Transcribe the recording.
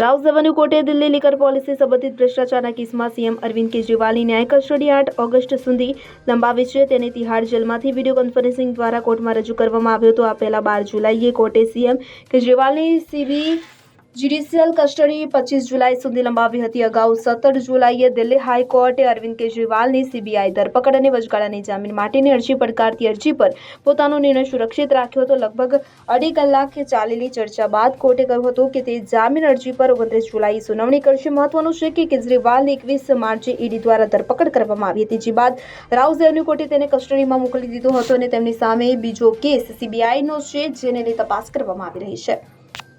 Rouse revenue કોર્ટે Delhi liquor policy સંબંધિત ભ્રષ્ટાચારના કેસમાં સીએમ અરવિંદ કેજરીવાલની ન્યાય કસ્ટડી આઠ ઓગસ્ટ સુધી લંબાવી છે તેને તિહાડ જેલમાંથી વીડિયો કોન્ફરન્સિંગ દ્વારા કોર્ટમાં રજૂ કરવામાં આવ્યો હતો આ પહેલા બાર જુલાઈએ કોર્ટે સીએમ કેજરીવાલની સીબી જ્યુડિશિયલ કસ્ટડી પચીસ જુલાઈ સુધી લંબાવી હતી. અગાઉ સત્તર જુલાઈએ દિલ્હી હાઈકોર્ટે અરવિંદ કેજરીવાલની સીબીઆઈ ધરપકડ અને વચગાળાની જામીન માટેની અરજી પડકારતી અરજી પર પોતાનો નિર્ણય સુરક્ષિત રાખ્યો હતો. લગભગ અઢી કલાકે ચાલેલી ચર્ચા બાદ કોર્ટે કહ્યું હતું કે તે જામીન અરજી પર ઓગણત્રીસ જુલાઈ સુનાવણી કરશે. મહત્વનું છે કે કેજરીવાલની એકવીસ માર્ચે ઈડી દ્વારા ધરપકડ કરવામાં આવી હતી. જે બાદ રાઉઝેવની કોર્ટે તેને કસ્ટડીમાં મોકલી દીધો હતો અને તેમની સામે બીજો કેસ સીબીઆઈનો છે, જેને તપાસ કરવામાં આવી રહી છે.